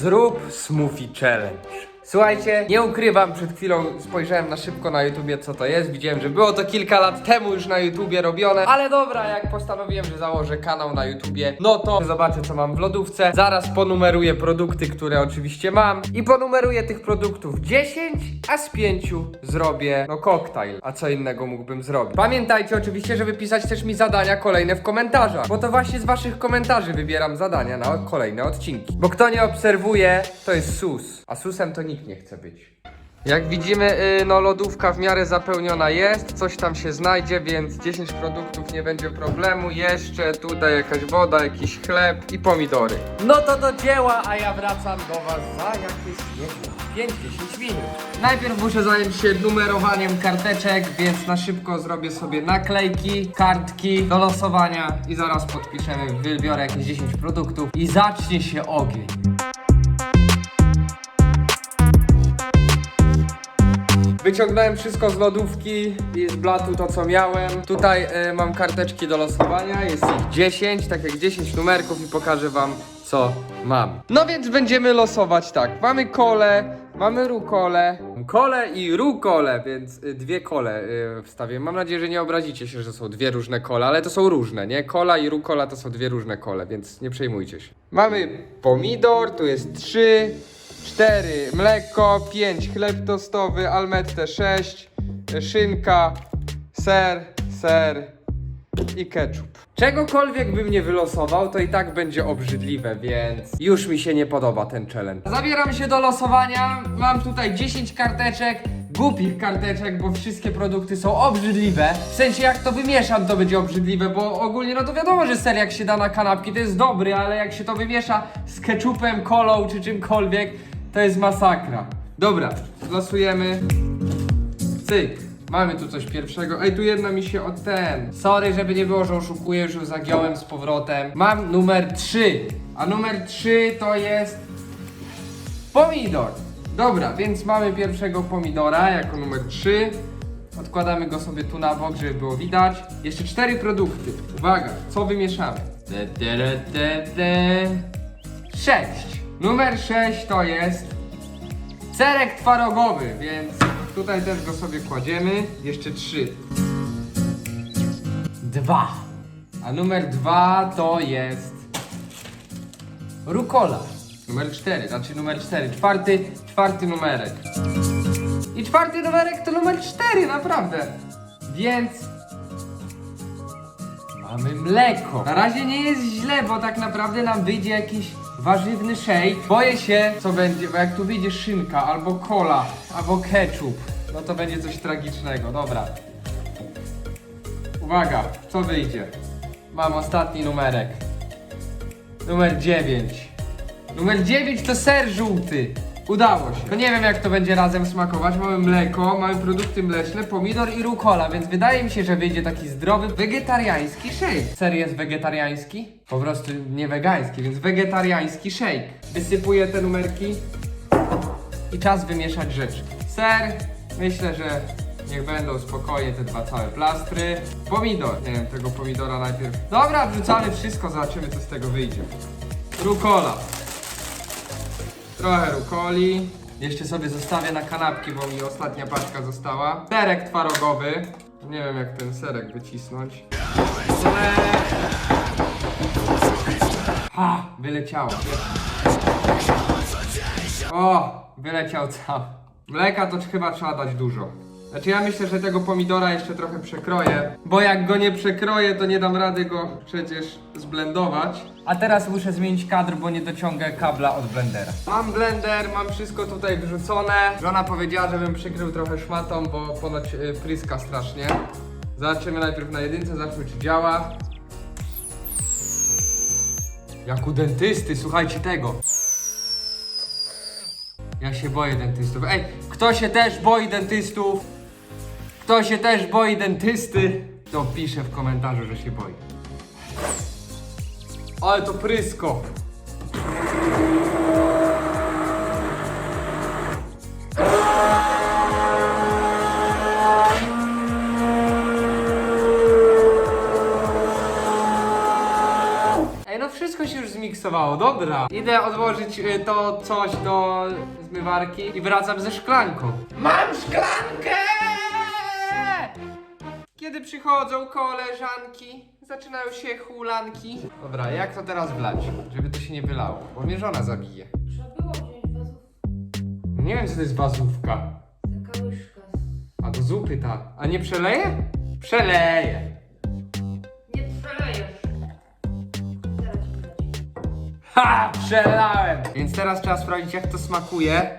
Zrób smoothie challenge. Słuchajcie, nie ukrywam, przed chwilą spojrzałem na szybko na YouTubie co to jest. Widziałem, że było to kilka lat temu już na YouTubie robione, ale dobra, jak postanowiłem, że założę kanał na YouTubie, no to zobaczę co mam w lodówce. Zaraz ponumeruję produkty, które oczywiście mam i ponumeruję tych produktów 10, a z 5 zrobię no koktajl. A co innego mógłbym zrobić? Pamiętajcie oczywiście, żeby pisać też mi zadania kolejne w komentarzach, bo to właśnie z waszych komentarzy wybieram zadania na kolejne odcinki. Bo kto nie obserwuje, to jest sus, a susem to nikt nie chce być. Jak widzimy, y, no lodówka w miarę zapełniona jest, coś tam się znajdzie, więc 10 produktów nie będzie problemu. Jeszcze tutaj jakaś woda, jakiś chleb i pomidory. No to do dzieła, a ja wracam do was za jakieś, nie wiem, 5-10 minut. Najpierw muszę zająć się numerowaniem karteczek, więc na szybko zrobię sobie naklejki, kartki do losowania i zaraz podpiszemy, wybiorę jakieś 10 produktów i zacznie się ogień. Wyciągnąłem wszystko z lodówki i z blatu to co miałem. Tutaj e, mam karteczki do losowania, jest ich 10, tak jak 10 numerków i pokażę wam co mam. No więc będziemy losować tak. Mamy kole, mamy rukole. Kole i rukole, więc y, dwie kole y, wstawię. Mam nadzieję, że nie obrazicie się, że są dwie różne kole, ale to są różne, nie? Kola i rukola to są dwie różne kole, więc nie przejmujcie się. Mamy pomidor, tu jest trzy. 4 mleko, 5 chleb tostowy, almette 6, szynka, ser, ser i ketchup. Czegokolwiek bym nie wylosował, to i tak będzie obrzydliwe, więc już mi się nie podoba ten challenge. Zabieram się do losowania. Mam tutaj 10 karteczek. Głupich karteczek, bo wszystkie produkty są obrzydliwe. W sensie jak to wymieszam, to będzie obrzydliwe, bo ogólnie no to wiadomo, że ser jak się da na kanapki to jest dobry, ale jak się to wymiesza z ketchupem, kolą czy czymkolwiek, to jest masakra. Dobra, losujemy. Cyk. Mamy tu coś pierwszego. Ej, tu jedna mi się od ten. Sorry, żeby nie było, że oszukuję, już zagiąłem z powrotem. Mam numer 3. A numer 3 to jest pomidor. Dobra, więc mamy pierwszego pomidora jako numer 3. Odkładamy go sobie tu na bok, żeby było widać. Jeszcze cztery produkty. Uwaga, co wymieszamy? De, de, de, de. Sześć. Numer 6 to jest serek twarogowy, więc tutaj też go sobie kładziemy. Jeszcze trzy. Dwa. A numer dwa to jest rukola. Numer 4, znaczy numer 4. Czwarty, czwarty numerek. I czwarty numerek to numer 4, naprawdę. Więc Mamy mleko. Na razie nie jest źle, bo tak naprawdę nam wyjdzie jakiś warzywny shake. Boję się, co będzie, bo jak tu wyjdzie szynka, albo cola, albo ketchup, no to będzie coś tragicznego. Dobra. Uwaga, co wyjdzie? Mam ostatni numerek. Numer 9. Numer 9 to ser żółty. Udało się. No nie wiem jak to będzie razem smakować. Mamy mleko, mamy produkty mleczne, pomidor i rukola, więc wydaje mi się, że wyjdzie taki zdrowy, wegetariański shake. Ser jest wegetariański? Po prostu nie wegański, więc wegetariański shake. Wysypuję te numerki i czas wymieszać rzeczy. Ser, myślę, że niech będą spokojnie te dwa całe plastry. Pomidor, nie wiem, tego pomidora najpierw. Dobra, wrzucamy wszystko, zobaczymy co z tego wyjdzie. Rukola. Trochę rukoli. Jeszcze sobie zostawię na kanapki, bo mi ostatnia paczka została. Serek twarogowy. Nie wiem jak ten serek wycisnąć. Ser. Ha! Wyleciało. O! Wyleciał cały. Mleka to chyba trzeba dać dużo. Znaczy ja myślę, że tego pomidora jeszcze trochę przekroję, bo jak go nie przekroję, to nie dam rady go przecież zblendować. A teraz muszę zmienić kadr, bo nie dociągę kabla od blendera. Mam blender, mam wszystko tutaj wrzucone. Żona powiedziała, żebym przykrył trochę szmatą, bo ponoć y, pryska strasznie. Zobaczymy najpierw na jedynce, zobaczmy czy działa. Jak u dentysty, słuchajcie tego. Ja się boję dentystów. Ej, kto się też boi dentystów? Kto się też boi dentysty? To pisze w komentarzu, że się boi. Ale to prysko. Ej, no wszystko się już zmiksowało. dobra. Idę odłożyć y, to coś do zmywarki i wracam ze szklanką. Mam szklankę! Kiedy przychodzą koleżanki, zaczynają się hulanki. Dobra, jak to teraz wlać, żeby to się nie wylało, bo mnie żona zabije. Trzeba było wziąć wazów. Nie wiem, co to jest bazówka. Taka łyżka. A do zupy ta. A nie przeleje? Przeleje. Nie przelejesz. Teraz ci. Ha! Przelałem! Więc teraz trzeba sprawdzić, jak to smakuje.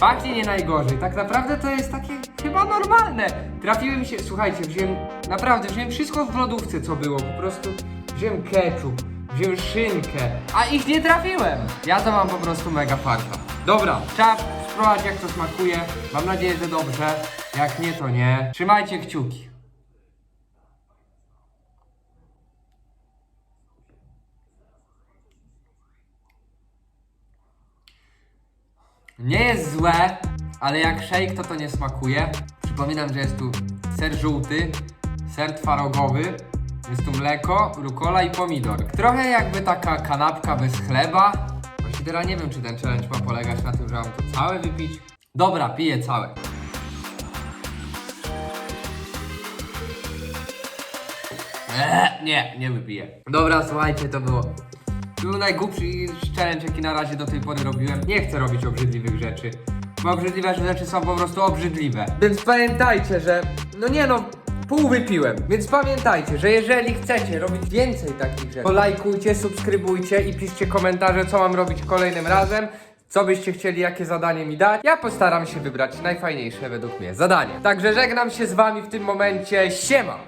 Pachnie nie najgorzej. Tak naprawdę to jest takie chyba normalne. Trafiły mi się, słuchajcie, wziąłem, naprawdę, wziąłem wszystko w lodówce, co było. Po prostu wziąłem ketchup, wziąłem szynkę, a ich nie trafiłem. Ja to mam po prostu mega farta. Dobra, trzeba spróbować, jak to smakuje. Mam nadzieję, że dobrze. Jak nie, to nie. Trzymajcie kciuki. Nie jest złe, ale jak shake to to nie smakuje. Przypominam, że jest tu ser żółty, ser twarogowy, jest tu mleko, rukola i pomidor. Trochę jakby taka kanapka bez chleba. Właśnie teraz nie wiem, czy ten challenge ma polegać na tym, że mam to całe wypić. Dobra, piję całe. Eee, nie, nie wypiję. Dobra, słuchajcie, to było. Był najgłupszy challenge, jaki na razie do tej pory robiłem. Nie chcę robić obrzydliwych rzeczy. Bo obrzydliwe rzeczy są po prostu obrzydliwe. Więc pamiętajcie, że. No nie no. Pół wypiłem. Więc pamiętajcie, że jeżeli chcecie robić więcej takich rzeczy, to lajkujcie, subskrybujcie i piszcie komentarze, co mam robić kolejnym razem. Co byście chcieli, jakie zadanie mi dać? Ja postaram się wybrać najfajniejsze według mnie zadanie. Także żegnam się z wami w tym momencie. Siema!